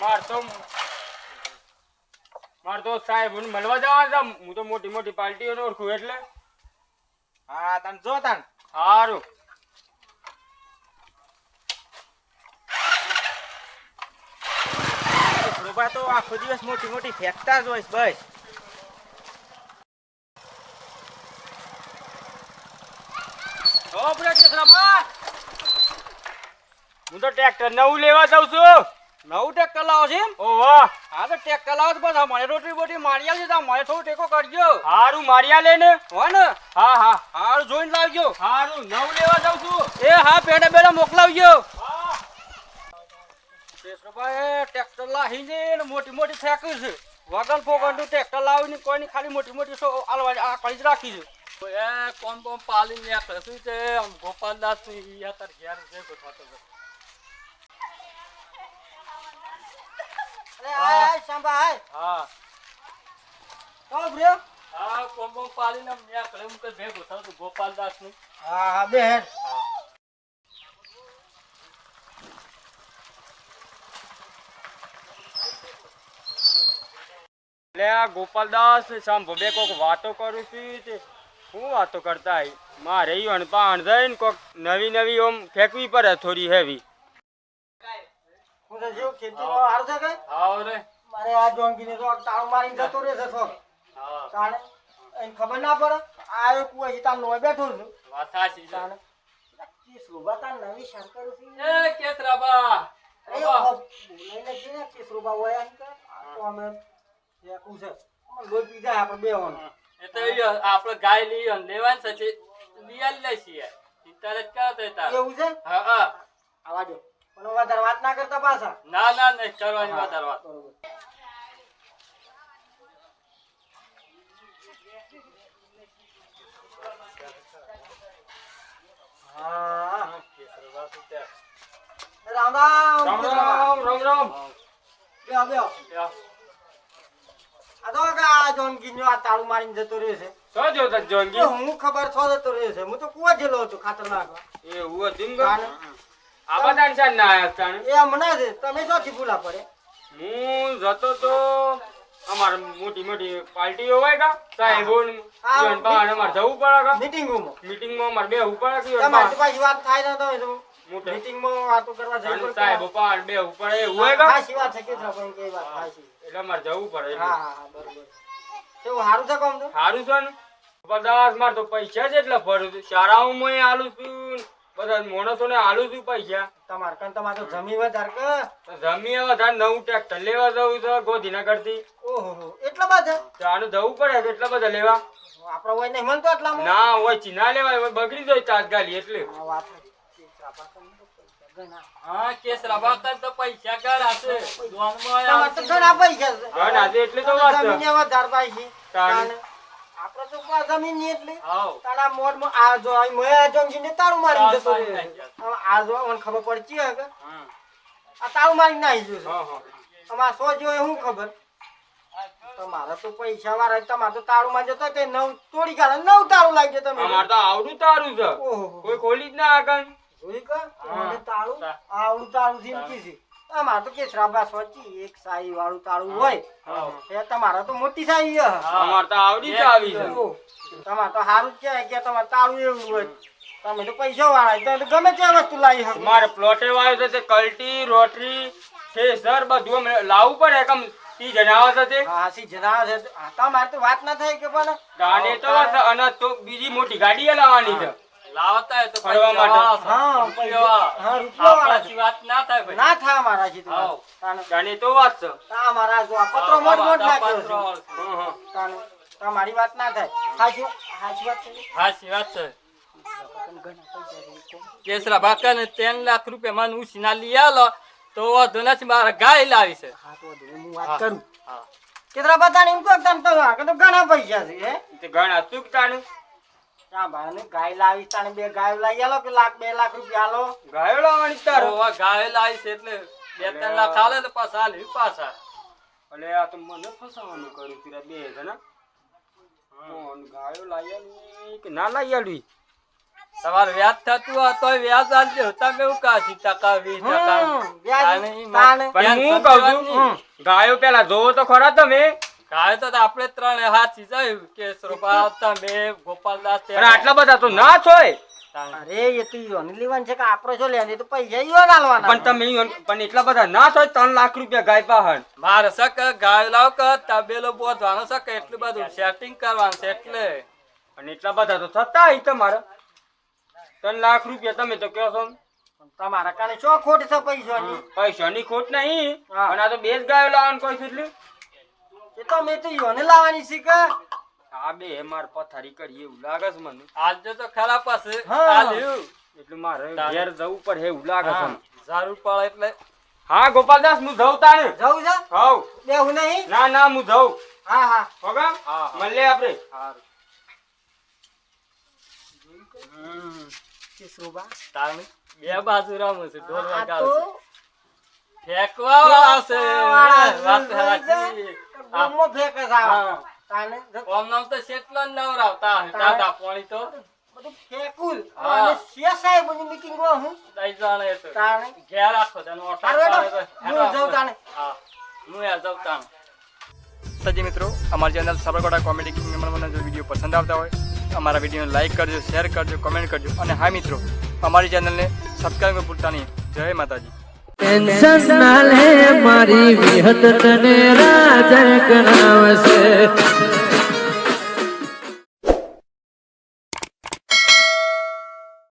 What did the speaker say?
મારે તો સાહેબ હું મળવા જવા છે. હું તો મોટી મોટી પાર્ટીઓને ઓળખું એટલે. હા તને જો તને સારું રૂપા તો આખો દિવસ મોટી મોટી ફેંકતા જ હોય ભાઈ હું તો ટ્રેક્ટર નવું લેવા જાઉં છું. નવું ટેક લાવો છે એમ? ઓ વાહ. હા તો ટેક તો બસ મને રોટલી બોટી મારી છે તો મને થોડું ટેકો કરજો. હારું માર્યા લે ને. હો ને? હા હા. હારું જોઈને લાવજો. હારું નવું લેવા જાઉં છું. એ હા પેડે બેડા મોકલાવજો. કેશવભાઈ ટ્રેક્ટર લાવીને ને મોટી મોટી ફેંક્યું છે. વગર ફોગરનું ટ્રેક્ટર લાવીને કોઈની ખાલી મોટી મોટી શો આલવા આ કરી જ રાખી છે. એ કોમ કોમ પાલી ને કશું છે? ગોપાલદાસની અત્યારે ઘેર છે ગોઠવાતો અરે આય આય સાંભા આય. હા. તો બ્રો હા કોમ કોમ પાલી ને મેં હું કે ભેગો થાવ તો ગોપાલદાસનું હા હા બે હેડ એટલે આ ગોપાલદાસ સાંભો બે કોક વાતો કરું છું શું વાતો કરતા હઈ મારે અણપા અણધાઈને કોક નવી નવી ઓમ ફેંકવી પડે થોડી હેવી. હું તો ખેતીમાં હાર છે હા રે મારે આ જોંગીને તો તાવ મારી જતો રહે છે હા. તાણે? એને ખબર ના પડે? આ કુવાસી તાર નોય બેઠો છું. વાત સાચી છે. તાણે? તાર નવી સરકાર છે. એ કેસરાબા. અરે બોલાઈને છે ને કે હોય આ તો અમે ફેંકું છે. અમે લોહી પી જાય આપણે બેવાનું એ તો આપણે ગાય લઈ લેવાની છે તે બિયાલ લે છીએ. તારે જ તો તાર? એવું છે? હા હા આવા દો પણ વધારે વાત ના કરતા પાછા. ના ના નહીં કરવાની વાત વાત. બરોબર. હા. કેસરાબા શું છે? રામ રામ રામ રામ. રામ રામ બેહો, બેહો. આ તો આ જોનગીનો આ તાળું મારીને જતો રહ્યો છે. એ જોનગી? હું ખબર છો જતો રહ્યો છે. હું તો કુવા જેલો હતો ખાતર નાખવા. એવું હતું તાણે. આ બધા ના આયા તાણે. એ હમણાં છે તમે શું ભૂલા પડે. હું જતો તો અમાર મોટી મોટી પાર્ટીઓ હોય કા સાહેબો હા, અમારે જવું પડે કા મીટિંગમાં. મીટિંગમાં અમારે બેહવું પડે કે તમારી તો વાત થાય ના તમે તો મોટે. મીટિંગમાં વાતો કરવા જઈ પડે. સાહેબો પાડ બેહવું પડે એવું હોય કા હાચી વાત છે કે પણ કઈ વાત હાચી. એટલે અમારે જવું પડે હા હા બરોબર. કેવું સારું છે કામ તો? સારું છે ને? પચાસ માર તો પૈસા જ એટલા ભરું છું. શાળાઓમાં આલું છું માણસોને આલું છું પૈસા? તમારે કન તમારે તો જમી વધારે કે? જમી હવે નવું ટ્રેક્ટર લેવા જવું છે ગોધીનગરથી. ઓહો એટલા બધા? આનું જવું પડે એટલા બધા લેવા? આપણે હોય નહીં મળતો એટલામાં ના હોય ચીના લેવાય બગડી જાય એટલે. તો પૈસા ઘણા. હા કેસ તને તો પૈસા દોનમાં તો ઘણા પૈસા છે. એટલે તો વાત છે. જમીને વધારે પાછી જમીન એટલી. તારા આ જો આ મોય જંગીને તાળું મારી જતો આ જો મને ખબર પડતી કે? આ ગયું છે હા હા. અમાર સો જો શું ખબર? તમારા તો પૈસા વાળા તમારે તો માં જતો તે નવ તોડી કાઢે નવ તારું લાગી તમે અમારે તો આવડું તારું છે. કોઈ ખોલી જ ના આગળ. જોઈ કે? હા. તાળું આવડું તાળું જિંદગી છે. અમારે તો કે શ્રાબા સોચી એક સાઈ વાળું તાળું હોય. એ તમારે તો મોટી સાઈ છે. અમારે તો આવડી આવી છે. તમારે તો સારું જ કહેવાય કે તમારે તાળું એવું હોય. તમે તો પૈસા વાળા તો ગમે તે વસ્તુ લાવી શકો. મારે પ્લોટે વાવ્યો છે તે કલ્ટી રોટરી થેસર બધું લાવવું પડે કેમ સી જણાવે છે તે. હા સી જણાવે છે. તમારે તો વાત ના થાય કે પણ ગાડી તો અને તો બીજી મોટી ગાડી લાવવાની છે. લાવતા તો ફરવા માટે. હા રૂપિયા હા રૂપિયા વાત ના થાય ભાઈ ના થાય અમારા થી હાવ. તો વાત છે. અમારા જો પત્રો મોટ મોટ નાખ્યો છે. હા, હા. તાણે તમારી વાત ના થાય. સાચી સાચી વાત છે હાચી વાત છે? ઘણા પૈસા છે. કોણ? કેસરા ભાકા ને ત્રણ લાખ રૂપિયા મને ઉછીના લઈ આલો તો વાંધો નથી મારા ગાય લાવી છે. હા તો હું વાત કરું. હા. કેટલા બધા એમ કહો તને તો ઘણા પૈસા છે ઘણા ચૂકતાનું હા ભાઈ ગાય લાવી તાણે બે ગાય લાવી આલો કે લાખ બે લાખ રૂપિયા આલો? ગાયો લાવવાની તારો? તો ગાય લાવી એટલે બે ત્રણ લાખ આલે તો પાછા હાલી પાછા. અલે આ તો મને ફસાવાનું કર્યું તીરા બે જણા. ગાયો લાવી આલી કે ના આલવી તમારે વ્યાજ થતું હોય તોય વ્યાજ આલજો તમે એવું ટકા વીસ ટકા? પણ હું કહું છું ગાયો પેલા જોવો તો ખરા તમે. ગાય તો આપણે ત્રણ હાથ જાય કે શ્રોપા તમે ગોપાલદાસ પણ આટલા બધા તો ના છોય. અરે એ તો યોની લેવાનું છે કે આપણે શું લેવાની તો પૈસા યોન આલવાના પણ તમે પણ એટલા બધા ના છોય ત્રણ લાખ રૂપિયા ગાય પાહન મારે સક ગાય લાવ કે તબેલો બોધવાનો સક એટલું બધું સેટિંગ કરવાનું છે એટલે. અને એટલા બધા તો થતા હી તમારે. ત્રણ લાખ રૂપિયા તમે તો કહો છો તમારા કાને શું ખોટ છે પૈસાની? પૈસાની ખોટ નહીં. અને આ તો બે જ ગાયો લાવવાનું કોઈ છે એટલે એ તો મેં તો યોને લાવવાની છે કે? આ બે માર પથારી કરી એવું લાગે છે મને. આજે તો ખરા પાસે હા. એટલે મારે ઘેર જવું પડે એવું લાગે છે જરૂર પડે એટલે. હા ગોપાલદાસ હું જઉં તાણે જવું છે? હવ બેહું નહીં? ના ના હું જઉં. હા હા. હોગા? હા. મળીએ આપણે. કે શોભા? તાણ બે બાજુ રમું છે ઢોલ વગાડું ફેંકવા વાળા છે. વાત. સાચી. હા. ગામમાં ફેંકે છે આ. હા. તાને ઓમ નામ તો શેટલો નવરાવતા હશે. દાદા પોણી તો બધું ફેંકું જ. હા. અને શિયા સાહેબની meeting-માં હું દઈ જાણે તો. તાણે ઘેર આખો દાડો ઓટો હારું હેડો. પાડે તો. હું જાઉં તાણે. હા હું યાર જાઉં તાણે સજી મિત્રો અમારી ચેનલ સાબરકાંઠા કોમેડી કિંગમાં જો વીડિયો પસંદ આવતા હોય અમારા વિડીયોને લાઈક કરજો શેર કરજો કમેન્ટ કરજો અને હા મિત્રો અમારી ચેનલને સબસ્ક્રાઈબ ભૂલતા નહીં જય માતાજી ટેન્શન ના લે મારી વિહત તને રાજ કરાવશે.